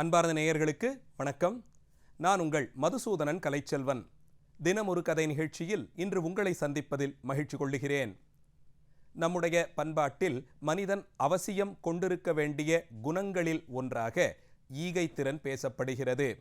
அன்பார்ந்த நேயர்களுக்கு வணக்கம். நான் உங்கள் மதுசூதனன் கலைச்செல்வன். தினம் ஒரு கதை நிகழ்ச்சியில் இன்று உங்களை சந்திப்பதில் மகிழ்ச்சி கொள்ளுகிறேன். நம்முடைய பண்பாட்டில் மனிதன் அவசியம் கொண்டிருக்க வேண்டிய குணங்களில் ஒன்றாக ஈகை திறன் பேசப்படுகிறது.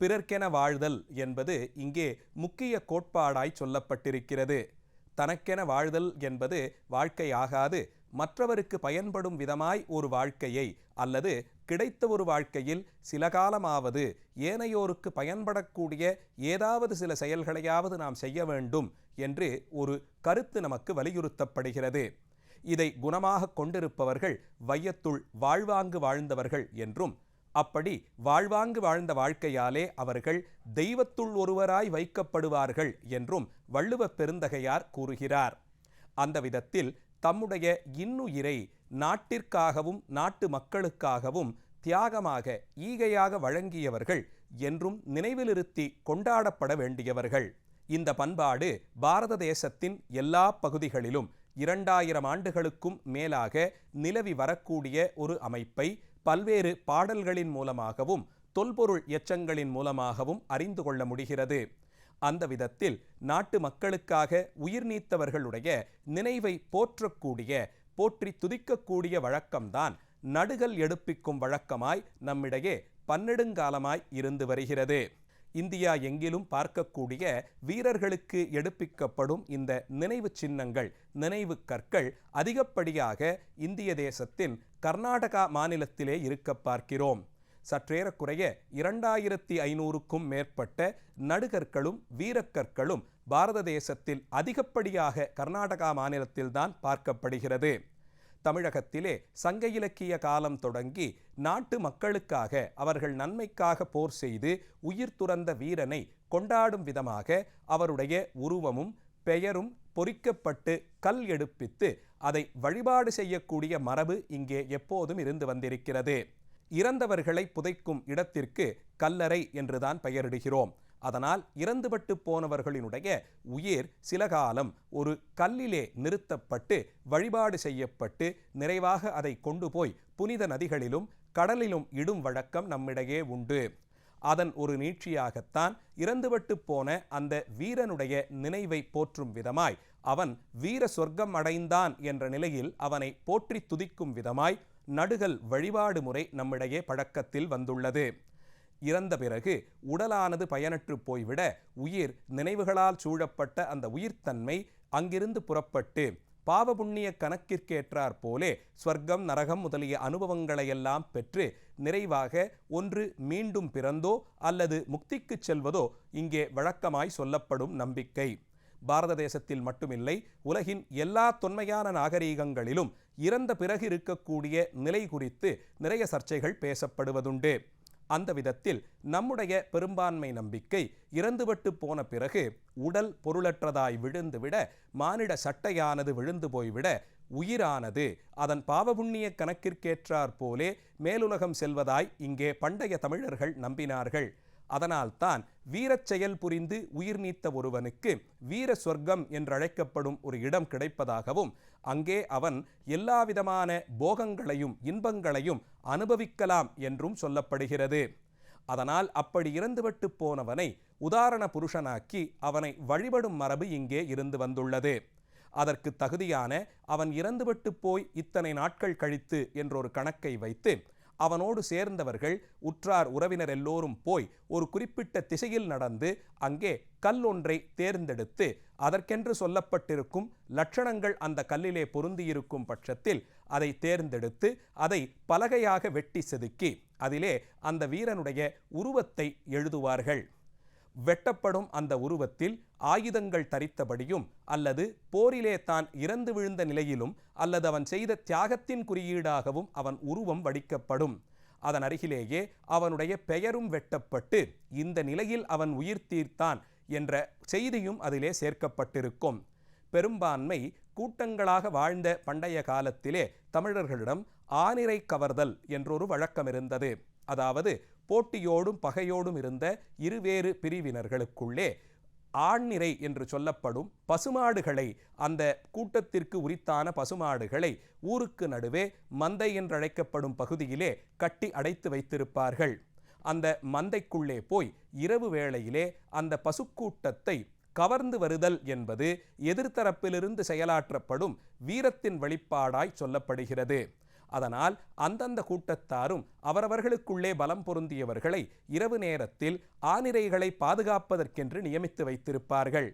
பிறர்க்கென வாழ்தல் என்பது இங்கே முக்கிய கோட்பாடாய் சொல்லப்பட்டிருக்கிறது. தனக்கென வாழ்தல் என்பது வாழ்க்கை ஆகாது மற்றவருக்கு பயன்படும் விதமாய் ஒரு வாழ்க்கையை அல்லது கிடைத்த ஒரு வாழ்க்கையில் சில காலமாவது ஏனையோருக்கு பயன்படக்கூடிய ஏதாவது சில செயல்களையாவது நாம் செய்ய வேண்டும் என்று ஒரு கருத்து நமக்கு வலியுறுத்தப்படுகிறது. இதை குணமாக கொண்டிருப்பவர்கள் வையத்துள் வாழ்வாங்கு வாழ்ந்தவர்கள் என்றும் அப்படி வாழ்வாங்கு வாழ்ந்த வாழ்க்கையாலே அவர்கள் தெய்வத்துள் ஒருவராய் வைக்கப்படுவார்கள் என்றும் வள்ளுவப் பெருந்தகையார் கூறுகிறார். அந்த விதத்தில் தம்முடைய இன்னுயிரை நாட்டிற்காகவும் நாட்டு மக்களுக்காகவும் தியாகமாக ஈகையாக வழங்கியவர்கள் என்றும் நினைவிலிருத்தி கொண்டாடப்பட வேண்டியவர்கள். இந்த பண்பாடு பாரத தேசத்தின் எல்லா பகுதிகளிலும் இரண்டாயிரம் ஆண்டுகளுக்கும் மேலாக நிலவி வரக்கூடிய ஒரு அமைப்பை பல்வேறு பாடல்களின் மூலமாகவும் தொல்பொருள் எச்சங்களின் மூலமாகவும் அறிந்து கொள்ள முடிகிறது. அந்த விதத்தில் நாட்டு மக்களுக்காக உயிர் நீத்தவர்களுடைய நினைவை போற்றக்கூடிய போற்றி துதிக்கக்கூடிய வழக்கம்தான் நடுகள் எடுப்பிக்கும் வழக்கமாய் நம்மிடையே பன்னெடுங்காலமாய் இருந்து வருகிறது. இந்தியா எங்கிலும் பார்க்கக்கூடிய வீரர்களுக்கு எடுப்பிக்கப்படும் இந்த நினைவு சின்னங்கள் நினைவு கற்கள் அதிகப்படியாக இந்திய தேசத்தின் கர்நாடகா மாநிலத்திலே இருக்க பார்க்கிறோம். சற்றேறக்குறைய இரண்டாயிரத்தி ஐநூறுக்கும் மேற்பட்ட நடுகற்களும் வீரக்கற்களும் பாரத தேசத்தில் அதிகப்படியாக கர்நாடகா மாநிலத்தில்தான் பார்க்கப்படுகிறது. தமிழகத்திலே சங்க இலக்கிய காலம் தொடங்கி நாட்டு மக்களுக்காக அவர்கள் நன்மைக்காக போர் செய்து உயிர் துறந்த வீரனை கொண்டாடும் விதமாக அவருடைய உருவமும் பெயரும் பொறிக்கப்பட்டு கல் எடுப்பித்து அதை வழிபாடு செய்யக்கூடிய மரபு இங்கே எப்போதும் இருந்து வந்திருக்கிறது. இறந்தவர்களை புதைக்கும் இடத்திற்கு கல்லறை என்றுதான் பெயரிடுகிறோம். அதனால் இறந்துபட்டு போனவர்களினுடைய உயிர் சில காலம் ஒரு கல்லிலே நிறுத்தப்பட்டு வழிபாடு செய்யப்பட்டு நிறைவாக அதை கொண்டு போய் புனித நதிகளிலும் கடலிலும் இடும் வழக்கம் நம்மிடையே உண்டு. அதன் ஒரு நீட்சியாகத்தான் இறந்துபட்டு போன அந்த வீரனுடைய நினைவை போற்றும் விதமாய் அவன் வீர சொர்க்கம் அடைந்தான் என்ற நிலையில் அவனை போற்றி துதிக்கும் விதமாய் நடுகள் வழிபாடு முறை நம்மிடையே பழக்கத்தில் வந்துள்ளது. இறந்த பிறகு உடலானது பயனற்று போய்விட உயிர் நினைவுகளால் சூழப்பட்ட அந்த உயிர்த்தன்மை அங்கிருந்து புறப்பட்டு பாவபுண்ணிய கணக்கிற்கேற்றாற் போலே ஸ்வர்க்கம் நரகம் முதலிய அனுபவங்களையெல்லாம் பெற்று நிறைவாக ஒன்று மீண்டும் பிறந்தோ அல்லது முக்திக்குச் செல்வதோ இங்கே வழக்கமாய் சொல்லப்படும் நம்பிக்கை. பாரத தேசத்தில் மட்டுமில்லை உலகின் எல்லா தொன்மையான நாகரீகங்களிலும் இறந்த பிறகு இருக்கக்கூடிய நிலை குறித்து நிறைய சர்ச்சைகள் பேசப்படுவதுண்டு. அந்த விதத்தில் நம்முடைய பெரும்பான்மை நம்பிக்கை இறந்துவிட்டு போன பிறகு உடல் பொருளற்றதாய் விழுந்துவிட மானிட சட்டையானது விழுந்து போய்விட உயிரானது அதன் பாவபுண்ணிய கணக்கிற்கேற்றாற் போலே மேலுலகம் செல்வதாய் இங்கே பண்டைய தமிழர்கள் நம்பினார்கள். அதனால்தான் வீரச் செயல் புரிந்து உயிர் நீத்த ஒருவனுக்கு வீர சொர்க்கம் என்றழைக்கப்படும் ஒரு இடம் கிடைப்பதாகவும் அங்கே அவன் எல்லாவிதமான போகங்களையும் இன்பங்களையும் அனுபவிக்கலாம் என்றும் சொல்லப்படுகிறது. அதனால் அப்படி இறந்துவிட்டு போனவனை உதாரண புருஷனாக்கி அவனை வழிபடும் மரபு இங்கே இருந்து வந்துள்ளது. அதற்கு தகுதியான அவன் இறந்துவிட்டு போய் இத்தனை நாட்கள் கழித்து என்றொரு கணக்கை வைத்து அவனோடு சேர்ந்தவர்கள் உற்றார் உறவினர் எல்லோரும் போய் ஒரு குறிப்பிட்ட திசையில் நடந்து அங்கே கல் ஒன்றை தேர்ந்தெடுத்து அதற்கென்று சொல்லப்பட்டிருக்கும் லட்சணங்கள் அந்த கல்லிலே பொருந்தியிருக்கும் பட்சத்தில் அதை தேர்ந்தெடுத்து அதை பலகையாக வெட்டி செதுக்கி அதிலே அந்த வீரனுடைய உருவத்தை எழுதுவார்கள். வெட்டப்படும் அந்த உருவத்தில் ஆயுதங்கள் தரித்தபடியும் அல்லது போரிலே தான் இறந்து விழுந்த நிலையிலும் அல்லது அவன் செய்த தியாகத்தின் குறியீடாகவும் அவன் உருவம் வடிக்கப்படும். அதன் அருகிலேயே அவனுடைய பெயரும் வெட்டப்பட்டு இந்த நிலையில் அவன் உயிர் தீர்த்தான் என்ற செய்தியும் அதிலே சேர்க்கப்பட்டிருக்கும். பெரும்பான்மை கூட்டங்களாக வாழ்ந்த பண்டைய காலத்திலே தமிழர்களிடம் ஆனிரை கவர்தல் என்றொரு வழக்கம் இருந்தது அதாவது போட்டியோடும் பகையோடும் இருந்த இருவேறு பிரிவினர்களுக்குள்ளே ஆண்நிறை என்று சொல்லப்படும் பசுமாடுகளை அந்த கூட்டத்திற்கு உரித்தான பசுமாடுகளை ஊருக்கு நடுவே மந்தை என்றழைக்கப்படும் பகுதியிலே கட்டி அடைத்து வைத்திருப்பார்கள். அந்த மந்தைக்குள்ளே போய் இரவு வேளையிலே அந்த பசுக்கூட்டத்தை கவர்ந்து வருதல் என்பது எதிர்த்தரப்பிலிருந்து செயலாற்றப்படும் வீரத்தின் வெளிப்பாடாய் சொல்லப்படுகிறது. அதனால் அந்தந்த கூட்டத்தாரும் அவரவர்களுக்குள்ளே பலம் பொருந்தியவர்களை இரவு நேரத்தில் ஆனிரைகளை பாதுகாப்பதற்கென்று நியமித்து வைத்திருப்பார்கள்.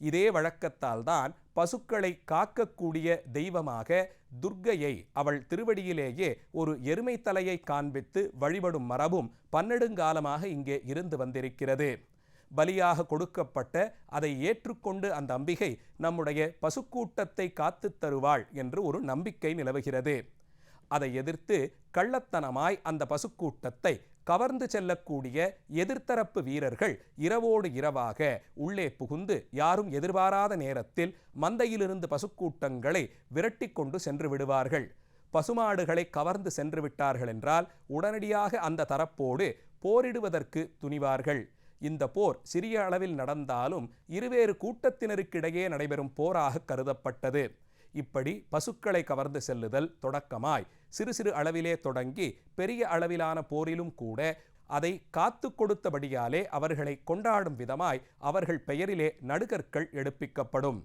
இதே வழக்கத்தால் தான் பசுக்களை காக்கக்கூடிய தெய்வமாக துர்க்கையை அவள் திருவடியிலேயே ஒரு எருமை தலையை காண்பித்து வழிபடும் மரபும் பன்னெடுங்காலமாக இங்கே இருந்து வந்திருக்கிறது. பலியாக கொடுக்கப்பட்ட அதை ஏற்றுக்கொண்டு அந்த அம்பிகை நம்முடைய பசுக்கூட்டத்தை காத்து தருவாள் என்று ஒரு நம்பிக்கை நிலவுகிறது. அதை எதிர்த்து கள்ளத்தனமாய் அந்த பசுக்கூட்டத்தை கவர்ந்து செல்லக்கூடிய எதிர்த்தரப்பு வீரர்கள் இரவோடு இரவாக உள்ளே புகுந்து யாரும் எதிர்பாராத நேரத்தில் மந்தையிலிருந்து பசுக்கூட்டங்களை விரட்டி கொண்டு சென்று விடுவார்கள். பசுமாடுகளை கவர்ந்து சென்று விட்டார்கள் என்றால் உடனடியாக அந்த தரப்போடு போரிடுவதற்கு துணிவார்கள். இந்த போர் சிறிய அளவில் நடந்தாலும் இருவேறு கூட்டத்தினருக்கிடையே நடைபெறும் போராக கருதப்பட்டது. இப்படி பசுக்களை கவர்ந்து செல்லுதல் தொடக்கமாய் சிறு சிறு அளவிலே தொடங்கி பெரிய அளவிலான போரிலும் கூட அதை காத்து கொடுத்தபடியாலே அவர்களை கொண்டாடும் விதமாய் அவர்கள் பெயரிலே நடுகற்கள் எடுப்பிக்கப்படும்.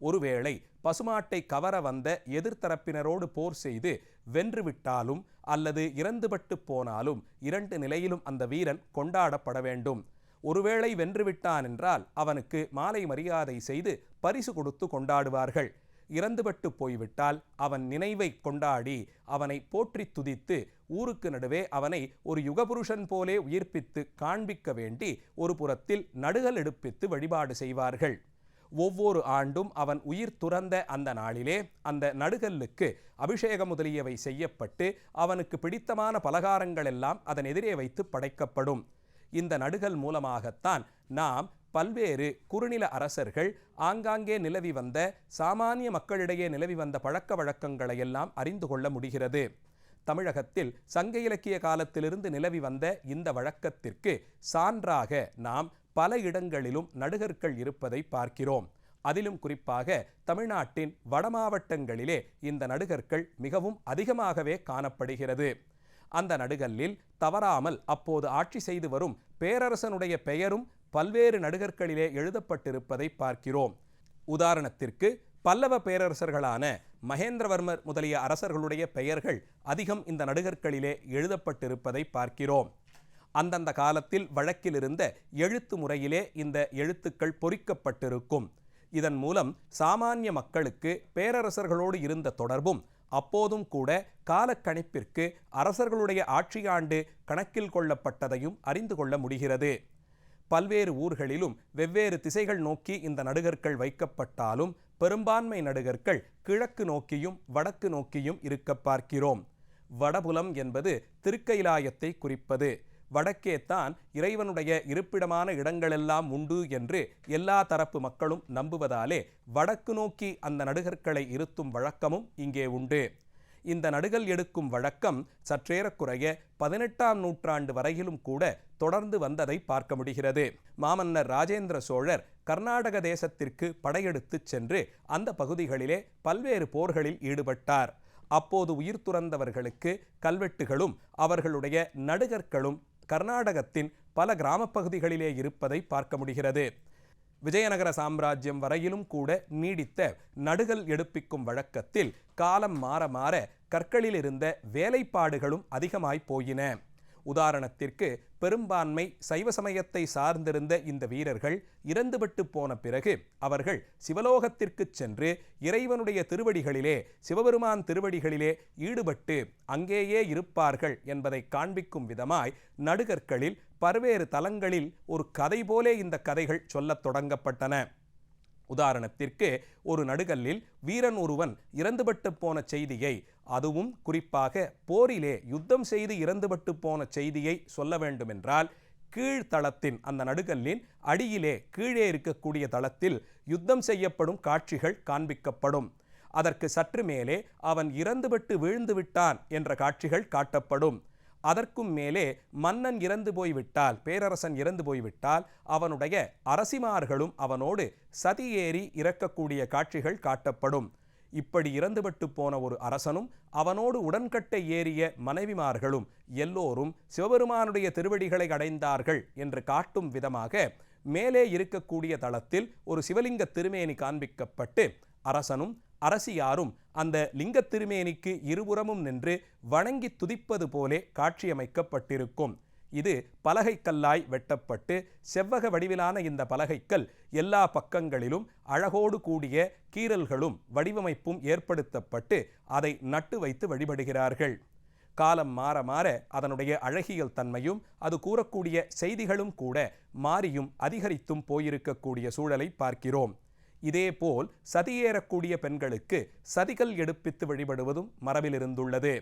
ஒருவேளை பசுமாட்டை கவர வந்த எதிர்த்தரப்பினரோடு போர் செய்து வென்றுவிட்டாலும் அல்லது இறந்துபட்டு போனாலும் இரண்டு நிலையிலும் அந்த வீரன் கொண்டாடப்பட வேண்டும். ஒருவேளை வென்றுவிட்டான் என்றால் அவனுக்கு மாலை மரியாதை செய்து பரிசு கொடுத்து கொண்டாடுவார்கள். இறந்துபட்டு போய்விட்டால் அவன் நினைவை கொண்டாடி அவனை போற்றி துதித்து ஊருக்கு நடுவே அவனை ஒரு யுகபுருஷன் போலே உயிர்ப்பித்து காண்பிக்க வேண்டி ஒரு புறத்தில் நடுகள் எடுப்பித்து வழிபாடு செய்வார்கள். ஒவ்வொரு ஆண்டும் அவன் உயிர் துறந்த அந்த நாளிலே அந்த நடுகல்லுக்கு அபிஷேகம் முதலியவை செய்யப்பட்டு அவனுக்கு பிடித்தமான பலகாரங்கள் எல்லாம் அதன் எதிரே வைத்து படைக்கப்படும். இந்த நடுகல் மூலமாகத்தான் நாம் பல்வேறு குறுநில அரசர்கள் ஆங்காங்கே நிலவி வந்த சாமானிய மக்களிடையே நிலவி வந்த பழக்க வழக்கங்களை எல்லாம் அறிந்து கொள்ள முடிகிறது. தமிழகத்தில் சங்க இலக்கிய காலத்திலிருந்து நிலவி வந்த இந்த வழக்கத்திற்கு சான்றாக நாம் பல இடங்களிலும் நடுகர்கள் இருப்பதை பார்க்கிறோம். அதிலும் குறிப்பாக தமிழ்நாட்டின் வடமாவட்டங்களிலே இந்த நடுகர்கள் மிகவும் அதிகமாகவே காணப்படுகிறது. அந்த நடுகல்லில் தவறாமல் அப்போது ஆட்சி செய்து வரும் பேரரசனுடைய பெயரும் பல்வேறு நடுகர்களிலே எழுதப்பட்டிருப்பதை பார்க்கிறோம். உதாரணத்திற்கு பல்லவ பேரரசர்களான மகேந்திரவர்மர் முதலிய அரசர்களுடைய பெயர்கள் அதிகம் இந்த நடுகர்களிலே எழுதப்பட்டிருப்பதை பார்க்கிறோம். அந்தந்த காலத்தில் வழக்கிலிருந்த எழுத்து முறையிலே இந்த எழுத்துக்கள் பொறிக்கப்பட்டிருக்கும். இதன் மூலம் சாமானிய மக்களுக்கு பேரரசர்களோடு இருந்த தொடர்பும் அப்போதும் கூட காலக்கணிப்பிற்கு அரசர்களுடைய ஆட்சியாண்டு கணக்கில் கொள்ளப்பட்டதையும் அறிந்து கொள்ள முடிகிறது. பல்வேறு ஊர்களிலும் வெவ்வேறு திசைகள் நோக்கி இந்த நடுகற்கள் வைக்கப்பட்டாலும் பெரும்பான்மை நடுகர்கள் கிழக்கு நோக்கியும் வடக்கு நோக்கியும் இருக்க பார்க்கிறோம். வடபுலம் என்பது திருக்கைலாயத்தை குறிப்பது. வடக்கேத்தான் இறைவனுடைய இருப்பிடமான இடங்களெல்லாம் உண்டு என்று எல்லா தரப்பு மக்களும் நம்புவதாலே வடக்கு நோக்கி அந்த நடுகற்களை இருத்தும் வழக்கமும் இங்கே உண்டு. இந்த நடுகள் எடுக்கும் வழக்கம் சற்றேறக்குறைய பதினெட்டாம் நூற்றாண்டு வரையிலும் கூட தொடர்ந்து வந்ததை பார்க்க முடிகிறது. மாமன்னர் ராஜேந்திர சோழர் கர்நாடக தேசத்திற்கு படையெடுத்துச் சென்று அந்த பகுதிகளிலே பல்வேறு போர்களில் ஈடுபட்டார். அப்போது உயிர் துறந்தவர்களுக்கு கல்வெட்டுகளும் அவர்களுடைய நடுகற்களும் கர்நாடகத்தின் பல கிராமப் பகுதிகளிலே இருப்பதை பார்க்க முடிகிறது. விஜயநகர சாம்ராஜ்யம் வரையிலும் கூட நீடித்த நடுகள் எடுப்பிக்கும் வழக்கத்தில் காலம் மாற மாற கற்களிலிருந்த வேலைப்பாடுகளும் அதிகமாய் போயின. உதாரணத்திற்கு பெரும்பான்மை சைவ சமயத்தை சார்ந்திருந்த இந்த வீரர்கள் இறந்துவிட்டு போன பிறகு அவர்கள் சிவலோகத்திற்கு சென்று இறைவனுடைய திருவடிகளிலே சிவபெருமான் திருவடிகளிலே ஈடுபட்டு அங்கேயே இருப்பார்கள் என்பதை காண்பிக்கும் விதமாய் நடுகற்களில் பல்வேறு தலங்களில் ஒரு கதை போலே இந்த கதைகள் சொல்லத் தொடங்கப்பட்டன. உதாரணத்திற்கு ஒரு நடுகல்லில் வீரன் ஒருவன் இறந்துபட்டு போன செய்தியை அதுவும் குறிப்பாக போரிலே யுத்தம் செய்து இறந்துபட்டு போன செய்தியை சொல்ல வேண்டுமென்றால் கீழ்த்தளத்தின் அந்த நடுகல்லின் அடியிலே கீழே இருக்கக்கூடிய தளத்தில் யுத்தம் செய்யப்படும் காட்சிகள் காண்பிக்கப்படும். அதற்கு சற்று மேலே அவன் இறந்துபட்டு வீழ்ந்து விட்டான் என்ற காட்சிகள் காட்டப்படும். அதற்கும் மேலே மன்னன் இறந்து போய்விட்டால் பேரரசன் இறந்து போய்விட்டால் அவனுடைய அரசிமார்களும் அவனோடு சதியேறி இறக்கக்கூடிய காட்சிகள் காட்டப்படும். இப்படி இறந்துபட்டு போன ஒரு அரசனும் அவனோடு உடன்கட்டை ஏறிய மனைவிமார்களும் எல்லோரும் சிவபெருமானுடைய திருவடிகளை அடைந்தார்கள் என்று காட்டும் விதமாக மேலே இருக்கக்கூடிய தளத்தில் ஒரு சிவலிங்க திருமேனி காண்பிக்கப்பட்டு அரசனும் அரசியாரும் அந்த லிங்கத் திருமேனிக்கு இருபுறமும் நின்று வணங்கி துதிப்பது போலே காட்சியமைக்கப்பட்டிருக்கும். இது பலகைக்கல்லாய் வெட்டப்பட்டு செவ்வக வடிவிலான இந்த பலகைக்கல் எல்லா பக்கங்களிலும் அழகோடு கூடிய கீறல்களும் வடிவமைப்பும் ஏற்படுத்தப்பட்டு அதை நட்டு வைத்து வழிபடுகிறார்கள். காலம் மாற மாற அதனுடைய அழகியல் தன்மையும் அது கூறக்கூடிய செய்திகளும் கூட மாறியும் அதிகரித்தும் போயிருக்கக்கூடிய சூழலை பார்க்கிறோம். இதேபோல் சதியேறக்கூடிய பெண்களுக்கு சதிகள் எடுப்பித்து வழிபடுவதும் மரபிலிருந்துள்ளது.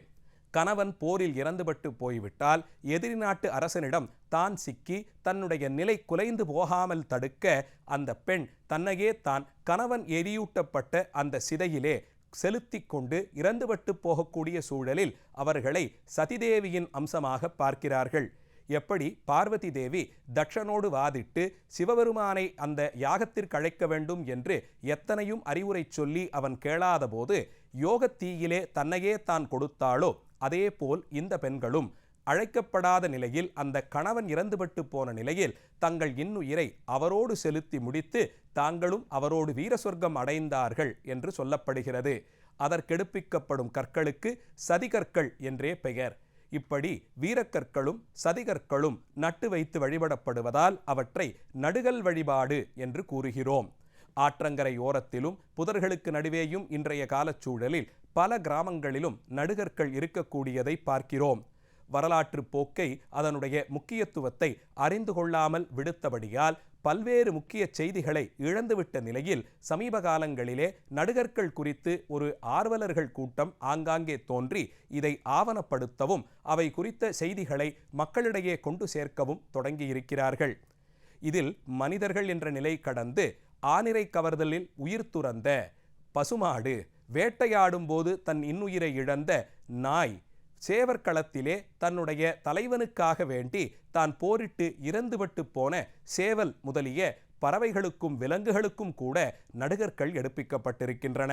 கணவன் போரில் இறந்துபட்டு போய்விட்டால் எதிரி நாட்டு அரசனிடம் தான் சிக்கி தன்னுடைய நிலை குலைந்து போகாமல் தடுக்க அந்த பெண் தன்னையே தான் கணவன் எரியூட்டப்பட்ட அந்த சிதையிலே செலுத்தி கொண்டு இறந்துபட்டு போகக்கூடிய சூழலில் அவர்களை சதிதேவியின் அம்சமாக பார்க்கிறார்கள். எப்படி பார்வதி தேவி தட்சனோடு வாதிட்டு சிவபெருமானை அந்த யாகத்திற்கு அழைக்க வேண்டும் என்று எத்தனையும் அறிவுரை சொல்லி அவன் கேளாதபோது யோகத்தீயிலே தன்னையே தான் கொடுத்தாளோ? அதேபோல் இந்த பெண்களும் அழைக்கப்படாத நிலையில் அந்த கணவன் இறந்துபட்டு போன நிலையில் தங்கள் இன்னுயிரை அவரோடு செலுத்தி முடித்து தாங்களும் அவரோடு வீர சொர்க்கம் அடைந்தார்கள் என்று சொல்லப்படுகிறது. அதற்கெடுப்பிக்கப்படும் கற்களுக்கு சதிகற்கள் என்றே பெயர். இப்படி வீரக்கற்களும் சதிகற்களும் நட்டு வைத்து வழிபடப்படுவதால் அவற்றை நடுகல் வழிபாடு என்று கூறுகிறோம். ஆற்றங்கரை ஓரத்திலும் புதர்களுக்கு நடுவேயும் இன்றைய காலச்சூழலில் பல கிராமங்களிலும் நடுகற்கள் இருக்கக்கூடியதை பார்க்கிறோம். வரலாற்று போக்கை அதனுடைய முக்கியத்துவத்தை அறிந்து கொள்ளாமல் விடுத்தபடியால் பல்வேறு முக்கிய செய்திகளை இழந்துவிட்ட நிலையில் சமீப காலங்களிலே நடுகர்கள் குறித்து ஒரு ஆர்வலர்கள் கூட்டம் ஆங்காங்கே தோன்றி இதை ஆவணப்படுத்தவும் அவை குறித்த செய்திகளை மக்களிடையே கொண்டு சேர்க்கவும் தொடங்கியிருக்கிறார்கள். இதில் மனிதர்கள் என்ற நிலை கடந்து ஆனிரை கவர்தலில் உயிர் துறந்த பசுமாடு வேட்டையாடும் போது தன் இன்னுயிரை இழந்த நாய் சேவற்களத்திலே தன்னுடைய தலைவனுக்காக வேண்டி தான் போரிட்டு இறந்துவிட்டு போன சேவல் முதலிய பறவைகளுக்கும் விலங்குகளுக்கும் கூட நடுகர்கள் எடுப்பிக்கப்பட்டிருக்கின்றன.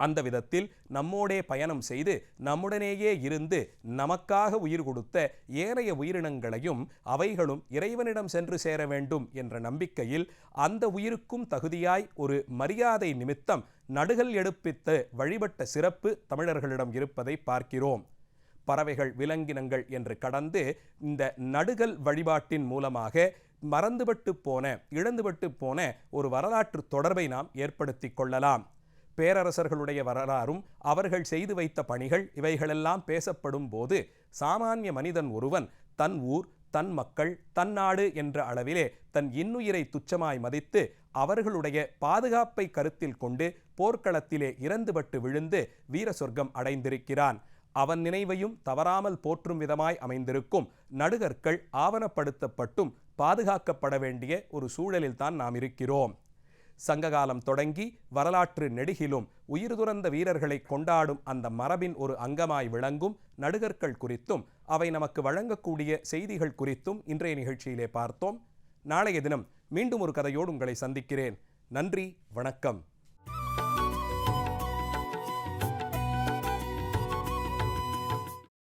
அந்த விதத்தில் நம்மோடே பயணம் செய்து நம்முடனேயே இருந்து நமக்காக உயிர் கொடுத்த ஏனைய உயிரினங்களையும் அவைகளும் இறைவனிடம் சென்று சேர வேண்டும் என்ற நம்பிக்கையில் அந்த உயிருக்கும் தகுதியாய் ஒரு மரியாதை நிமித்தம் நடுகள் எடுப்பித்து வழிபட்ட சிறப்பு தமிழர்களிடம் இருப்பதை பார்க்கிறோம். பறவைகள் விலங்கினங்கள் என்று கடந்து இந்த நடுகல் வழிபாட்டின் மூலமாக மறந்துபட்டு போன இழந்துபட்டு போன ஒரு வரலாற்று தொடர்பை நாம் ஏற்படுத்தி கொள்ளலாம். பேரரசர்களுடைய வரலாறும் அவர்கள் செய்து வைத்த பணிகள் இவைகளெல்லாம் பேசப்படும் போது சாமானிய மனிதன் ஒருவன் தன் ஊர் தன் மக்கள் தன் நாடு என்ற அளவிலே தன் இன்னுயிரை துச்சமாய் மதித்து அவர்களுடைய பாதுகாப்பை கருத்தில் கொண்டு போர்க்களத்திலே இறந்துபட்டு விழுந்து வீர சொர்க்கம் அடைந்திருக்கிறான். அவன் நினைவையும் தவறாமல் போற்றும் விதமாய் அமைந்திருக்கும். நடுகற்கள் ஆவணப்படுத்தப்பட்டும் பாதுகாக்கப்பட வேண்டிய ஒரு சூழலில்தான் நாம் இருக்கிறோம். சங்ககாலம் தொடங்கி வரலாற்று நெடுகிலும் உயிர் துறந்த வீரர்களை கொண்டாடும் அந்த மரபின் ஒரு அங்கமாய் விளங்கும் நடுகர்கள் குறித்தும் அவை நமக்கு வழங்கக்கூடிய செய்திகள் குறித்தும் இன்றைய நிகழ்ச்சியிலே பார்த்தோம். நாளைய தினம் மீண்டும் ஒரு கதையோடு உங்களை சந்திக்கிறேன். நன்றி வணக்கம்.